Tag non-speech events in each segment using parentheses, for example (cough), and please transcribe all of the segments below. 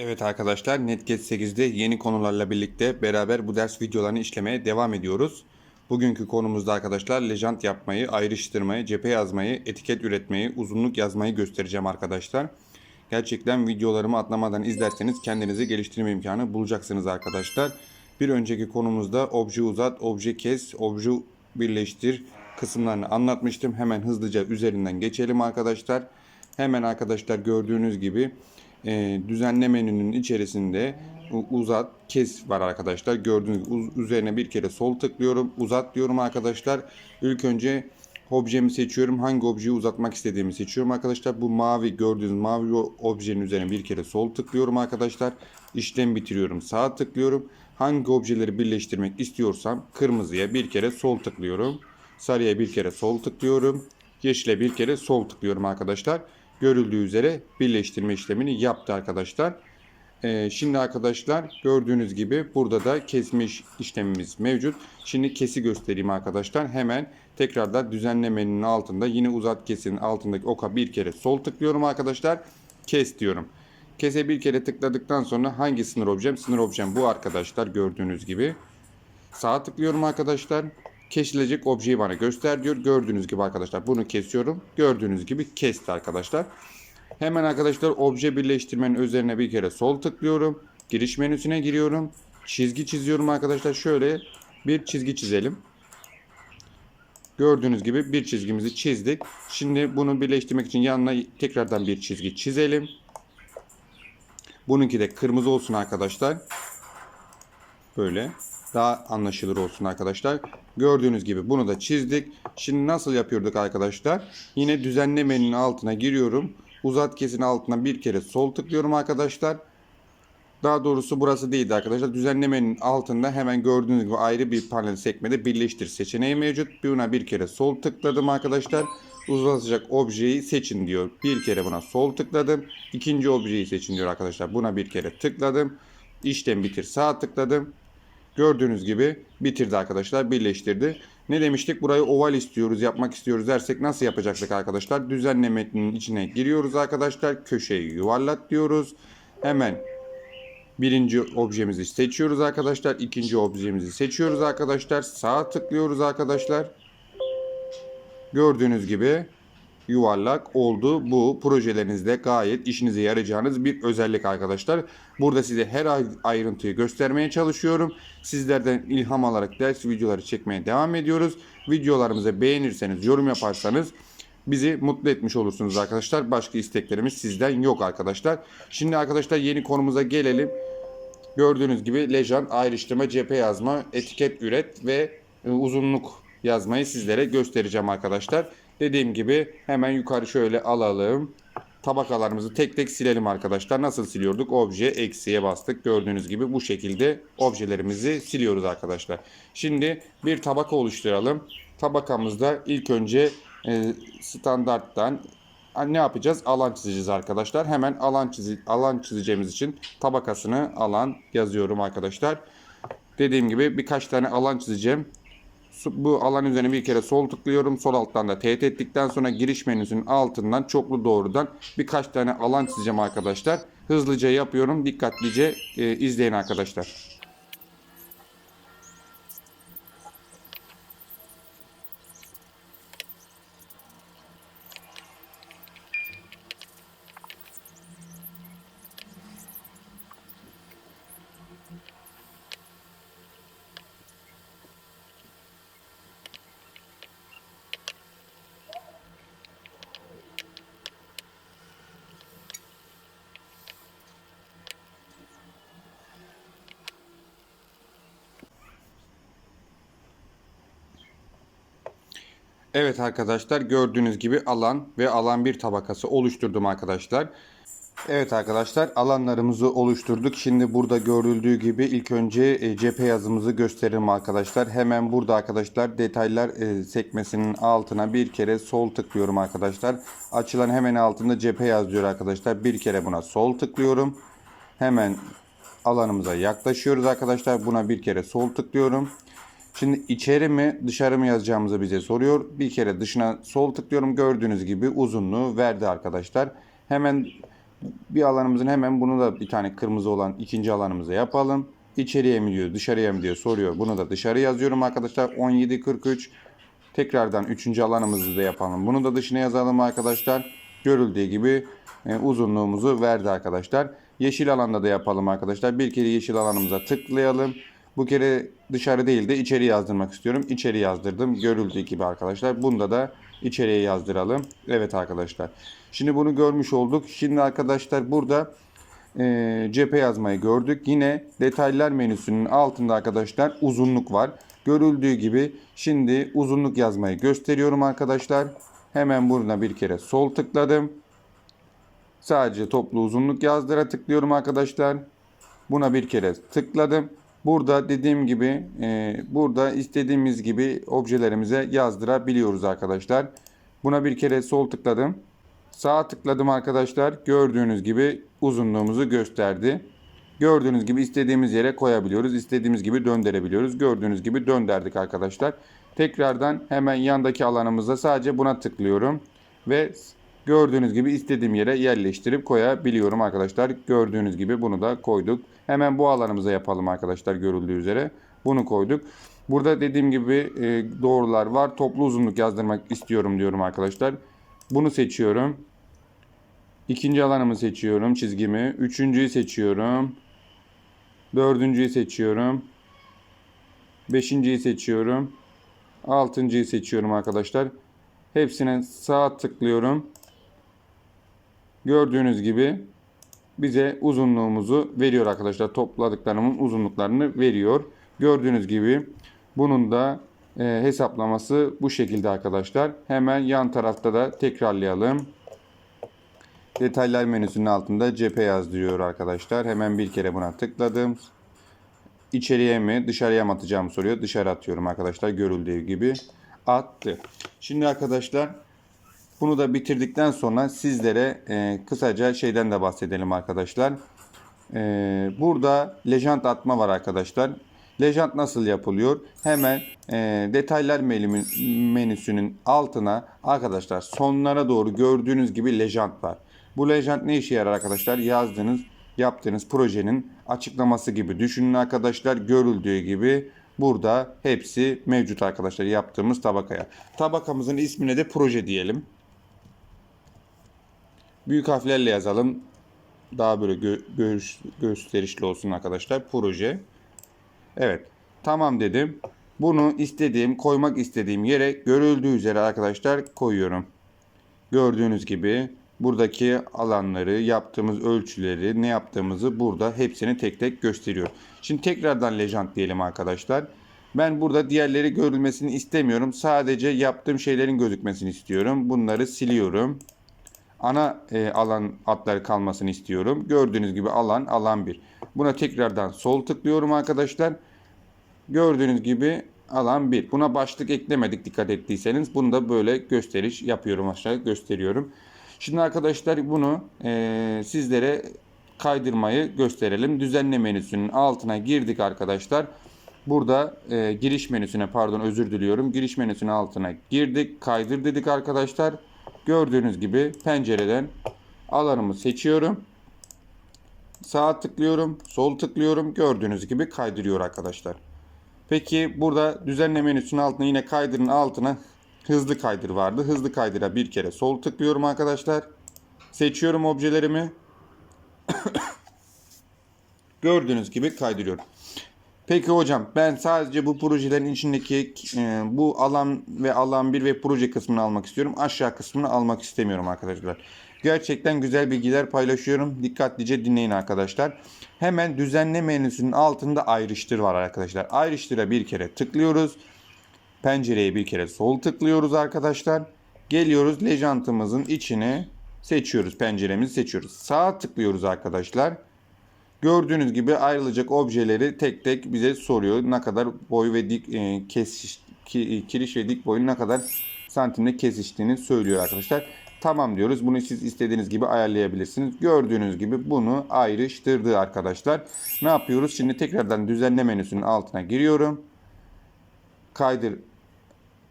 Evet arkadaşlar Netget 8'de yeni konularla birlikte beraber bu ders videolarını işlemeye devam ediyoruz. Bugünkü konumuzda arkadaşlar lejant yapmayı, ayrıştırmayı, cephe yazmayı, etiket üretmeyi, uzunluk yazmayı göstereceğim arkadaşlar. Gerçekten videolarımı atlamadan izlerseniz kendinizi geliştirme imkanı bulacaksınız arkadaşlar. Bir önceki konumuzda obje uzat, obje kes, obje birleştir kısımlarını anlatmıştım. Hemen hızlıca üzerinden geçelim arkadaşlar. Hemen arkadaşlar gördüğünüz gibi e, düzenle menünün içerisinde uzat, kes var arkadaşlar. Gördüğünüz gibi üzerine bir kere sol tıklıyorum. Uzat diyorum arkadaşlar. İlk önce objemi seçiyorum. Hangi objeyi uzatmak istediğimi seçiyorum arkadaşlar. Bu mavi gördüğünüz mavi objenin üzerine bir kere sol tıklıyorum arkadaşlar. İşlem bitiriyorum. Sağ tıklıyorum. Hangi objeleri birleştirmek istiyorsam kırmızıya bir kere sol tıklıyorum. Sarıya bir kere sol tıklıyorum. Yeşile bir kere sol tıklıyorum arkadaşlar. Görüldüğü üzere birleştirme işlemini yaptı arkadaşlar. Ee, şimdi arkadaşlar gördüğünüz gibi burada da kesme iş- işlemimiz mevcut. Şimdi kesi göstereyim arkadaşlar. Hemen tekrardan düzenlemenin altında yine uzat kesinin altındaki oka bir kere sol tıklıyorum arkadaşlar. Kes diyorum. Kese bir kere tıkladıktan sonra hangi sınır objem? Sınır objem bu arkadaşlar gördüğünüz gibi. Sağa tıklıyorum arkadaşlar. Kesilecek objeyi bana göster diyor. Gördüğünüz gibi arkadaşlar bunu kesiyorum. Gördüğünüz gibi kesti arkadaşlar. Hemen arkadaşlar obje birleştirmenin üzerine bir kere sol tıklıyorum. Giriş menüsüne giriyorum. Çizgi çiziyorum arkadaşlar. Şöyle bir çizgi çizelim. Gördüğünüz gibi bir çizgimizi çizdik. Şimdi bunu birleştirmek için yanına tekrardan bir çizgi çizelim. Bununki de kırmızı olsun arkadaşlar. Böyle daha anlaşılır olsun arkadaşlar. Gördüğünüz gibi bunu da çizdik. Şimdi nasıl yapıyorduk arkadaşlar? Yine düzenlemenin altına giriyorum. Uzat kesin altına bir kere sol tıklıyorum arkadaşlar. Daha doğrusu burası değildi arkadaşlar. Düzenlemenin altında hemen gördüğünüz gibi ayrı bir panel sekmede birleştir seçeneği mevcut. Buna bir kere sol tıkladım arkadaşlar. Uzatacak objeyi seçin diyor. Bir kere buna sol tıkladım. İkinci objeyi seçin diyor arkadaşlar. Buna bir kere tıkladım. İşlem bitir sağ tıkladım. Gördüğünüz gibi bitirdi arkadaşlar. Birleştirdi. Ne demiştik? Burayı oval istiyoruz, yapmak istiyoruz dersek nasıl yapacaktık arkadaşlar? Düzenlemenin içine giriyoruz arkadaşlar. Köşeyi yuvarlat diyoruz. Hemen birinci objemizi seçiyoruz arkadaşlar. İkinci objemizi seçiyoruz arkadaşlar. Sağa tıklıyoruz arkadaşlar. Gördüğünüz gibi yuvarlak oldu. Bu projelerinizde gayet işinize yarayacağınız bir özellik arkadaşlar. Burada size her ay- ayrıntıyı göstermeye çalışıyorum. Sizlerden ilham alarak ders videoları çekmeye devam ediyoruz. Videolarımızı beğenirseniz, yorum yaparsanız bizi mutlu etmiş olursunuz arkadaşlar. Başka isteklerimiz sizden yok arkadaşlar. Şimdi arkadaşlar yeni konumuza gelelim. Gördüğünüz gibi lejan, ayrıştırma, cephe yazma, etiket üret ve e, uzunluk yazmayı sizlere göstereceğim arkadaşlar. Dediğim gibi hemen yukarı şöyle alalım. Tabakalarımızı tek tek silelim arkadaşlar. Nasıl siliyorduk? Obje eksiye bastık. Gördüğünüz gibi bu şekilde objelerimizi siliyoruz arkadaşlar. Şimdi bir tabaka oluşturalım. Tabakamızda ilk önce e, standarttan ne yapacağız? Alan çizeceğiz arkadaşlar. Hemen alan çizi alan çizeceğimiz için tabakasını alan yazıyorum arkadaşlar. Dediğim gibi birkaç tane alan çizeceğim. Bu alan üzerine bir kere sol tıklıyorum. Sol alttan da teğet ettikten sonra giriş menüsünün altından çoklu doğrudan birkaç tane alan çizeceğim arkadaşlar. Hızlıca yapıyorum. Dikkatlice e, izleyin arkadaşlar. Evet arkadaşlar gördüğünüz gibi alan ve alan bir tabakası oluşturdum arkadaşlar. Evet arkadaşlar alanlarımızı oluşturduk. Şimdi burada görüldüğü gibi ilk önce e, cephe yazımızı gösterelim arkadaşlar. Hemen burada arkadaşlar detaylar e, sekmesinin altına bir kere sol tıklıyorum arkadaşlar. Açılan hemen altında cephe yazıyor arkadaşlar. Bir kere buna sol tıklıyorum. Hemen alanımıza yaklaşıyoruz arkadaşlar. Buna bir kere sol tıklıyorum. Şimdi içeri mi dışarı mı yazacağımızı bize soruyor. Bir kere dışına sol tıklıyorum. Gördüğünüz gibi uzunluğu verdi arkadaşlar. Hemen Bir alanımızın hemen bunu da bir tane kırmızı olan ikinci alanımıza yapalım. İçeriye mi diyor, dışarıya mı diyor soruyor. Bunu da dışarı yazıyorum arkadaşlar. 17.43. Tekrardan üçüncü alanımızı da yapalım. Bunu da dışına yazalım arkadaşlar. Görüldüğü gibi e, uzunluğumuzu verdi arkadaşlar. Yeşil alanda da yapalım arkadaşlar. Bir kere yeşil alanımıza tıklayalım. Bu kere dışarı değil de içeri yazdırmak istiyorum. İçeri yazdırdım. Görüldüğü gibi arkadaşlar. Bunda da içeriye yazdıralım. Evet arkadaşlar. Şimdi bunu görmüş olduk. Şimdi arkadaşlar burada e, cephe yazmayı gördük. Yine detaylar menüsünün altında arkadaşlar uzunluk var. Görüldüğü gibi şimdi uzunluk yazmayı gösteriyorum arkadaşlar. Hemen burada bir kere sol tıkladım. Sadece toplu uzunluk yazdıra tıklıyorum arkadaşlar. Buna bir kere tıkladım. Burada dediğim gibi e, burada istediğimiz gibi objelerimize yazdırabiliyoruz arkadaşlar. Buna bir kere sol tıkladım. Sağ tıkladım arkadaşlar. Gördüğünüz gibi uzunluğumuzu gösterdi. Gördüğünüz gibi istediğimiz yere koyabiliyoruz. İstediğimiz gibi döndürebiliyoruz. Gördüğünüz gibi döndürdük arkadaşlar. Tekrardan hemen yandaki alanımıza sadece buna tıklıyorum. Ve gördüğünüz gibi istediğim yere yerleştirip koyabiliyorum arkadaşlar. Gördüğünüz gibi bunu da koyduk. Hemen bu alanımıza yapalım arkadaşlar görüldüğü üzere. Bunu koyduk. Burada dediğim gibi e, doğrular var. Toplu uzunluk yazdırmak istiyorum diyorum arkadaşlar. Bunu seçiyorum. İkinci alanımı seçiyorum çizgimi. Üçüncüyü seçiyorum. Dördüncüyü seçiyorum. Beşinciyi seçiyorum. Altıncıyı seçiyorum arkadaşlar. Hepsine sağ tıklıyorum. Gördüğünüz gibi bize uzunluğumuzu veriyor arkadaşlar. Topladıklarımın uzunluklarını veriyor. Gördüğünüz gibi bunun da e, hesaplaması bu şekilde arkadaşlar. Hemen yan tarafta da tekrarlayalım. Detaylar menüsünün altında cephe yazdırıyor arkadaşlar. Hemen bir kere buna tıkladım. İçeriye mi dışarıya mı atacağımı soruyor. Dışarı atıyorum arkadaşlar görüldüğü gibi. Attı. Şimdi arkadaşlar bunu da bitirdikten sonra sizlere e, kısaca şeyden de bahsedelim arkadaşlar. E, burada lejant atma var arkadaşlar. Lejant nasıl yapılıyor? Hemen e, detaylar menü- menüsünün altına arkadaşlar sonlara doğru gördüğünüz gibi lejant var. Bu lejant ne işe yarar arkadaşlar? Yazdığınız, yaptığınız projenin açıklaması gibi düşünün arkadaşlar. Görüldüğü gibi burada hepsi mevcut arkadaşlar yaptığımız tabakaya. Tabakamızın ismine de proje diyelim. Büyük harflerle yazalım. Daha böyle gö- gö- gösterişli olsun arkadaşlar. Proje. Evet. Tamam dedim. Bunu istediğim, koymak istediğim yere görüldüğü üzere arkadaşlar koyuyorum. Gördüğünüz gibi buradaki alanları, yaptığımız ölçüleri, ne yaptığımızı burada hepsini tek tek gösteriyor. Şimdi tekrardan lejant diyelim arkadaşlar. Ben burada diğerleri görülmesini istemiyorum. Sadece yaptığım şeylerin gözükmesini istiyorum. Bunları siliyorum. Ana e, alan adları kalmasını istiyorum. Gördüğünüz gibi alan alan 1. Buna tekrardan sol tıklıyorum arkadaşlar. Gördüğünüz gibi alan 1. Buna başlık eklemedik dikkat ettiyseniz. Bunu da böyle gösteriş yapıyorum aşağı gösteriyorum. Şimdi arkadaşlar bunu e, sizlere kaydırmayı gösterelim. Düzenle menüsünün altına girdik arkadaşlar. Burada e, giriş menüsüne pardon özür diliyorum. Giriş menüsünün altına girdik. Kaydır dedik arkadaşlar. Gördüğünüz gibi pencereden alanımı seçiyorum. Sağa tıklıyorum, sol tıklıyorum. Gördüğünüz gibi kaydırıyor arkadaşlar. Peki burada düzenle menüsünün altına yine kaydırın altına hızlı kaydır vardı. Hızlı kaydıra bir kere sol tıklıyorum arkadaşlar. Seçiyorum objelerimi. (coughs) Gördüğünüz gibi kaydırıyorum. Peki hocam ben sadece bu projelerin içindeki e, bu alan ve alan 1 ve proje kısmını almak istiyorum. Aşağı kısmını almak istemiyorum arkadaşlar. Gerçekten güzel bilgiler paylaşıyorum. Dikkatlice dinleyin arkadaşlar. Hemen düzenle menüsünün altında ayrıştır var arkadaşlar. Ayrıştıra bir kere tıklıyoruz. Pencereye bir kere sol tıklıyoruz arkadaşlar. Geliyoruz lejantımızın içine seçiyoruz. Penceremizi seçiyoruz. Sağ tıklıyoruz arkadaşlar. Gördüğünüz gibi ayrılacak objeleri tek tek bize soruyor. Ne kadar boy ve dik e, kesiş, ki, kiriş ve dik boyun ne kadar santimde kesiştiğini söylüyor arkadaşlar. Tamam diyoruz. Bunu siz istediğiniz gibi ayarlayabilirsiniz. Gördüğünüz gibi bunu ayrıştırdı arkadaşlar. Ne yapıyoruz? Şimdi tekrardan düzenle menüsünün altına giriyorum. Kaydır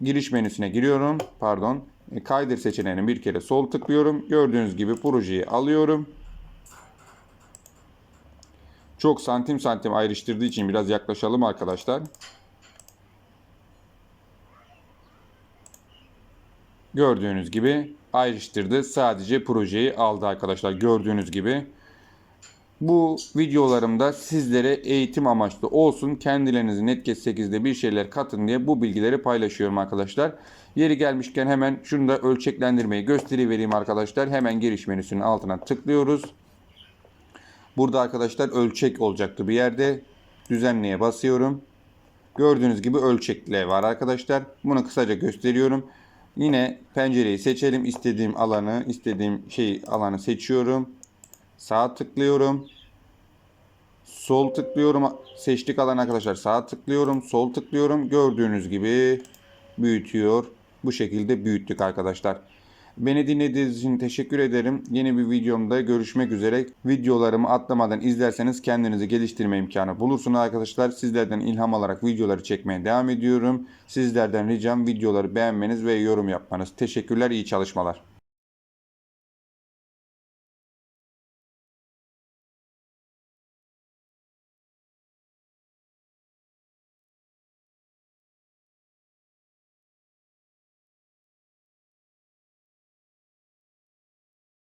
giriş menüsüne giriyorum. Pardon. E, Kaydır seçeneğini bir kere sol tıklıyorum. Gördüğünüz gibi projeyi alıyorum. Çok santim santim ayrıştırdığı için biraz yaklaşalım arkadaşlar. Gördüğünüz gibi ayrıştırdı. Sadece projeyi aldı arkadaşlar. Gördüğünüz gibi. Bu videolarımda sizlere eğitim amaçlı olsun. Kendilerinizi Netgear 8'de bir şeyler katın diye bu bilgileri paylaşıyorum arkadaşlar. Yeri gelmişken hemen şunu da ölçeklendirmeyi gösterivereyim arkadaşlar. Hemen giriş menüsünün altına tıklıyoruz. Burada arkadaşlar ölçek olacaktı bir yerde. Düzenleye basıyorum. Gördüğünüz gibi ölçekle var arkadaşlar. Bunu kısaca gösteriyorum. Yine pencereyi seçelim. İstediğim alanı, istediğim şey alanı seçiyorum. Sağ tıklıyorum. Sol tıklıyorum. Seçtik alan arkadaşlar. Sağ tıklıyorum. Sol tıklıyorum. Gördüğünüz gibi büyütüyor. Bu şekilde büyüttük arkadaşlar. Beni dinlediğiniz için teşekkür ederim. Yeni bir videomda görüşmek üzere. Videolarımı atlamadan izlerseniz kendinizi geliştirme imkanı bulursunuz arkadaşlar. Sizlerden ilham alarak videoları çekmeye devam ediyorum. Sizlerden ricam videoları beğenmeniz ve yorum yapmanız. Teşekkürler, iyi çalışmalar.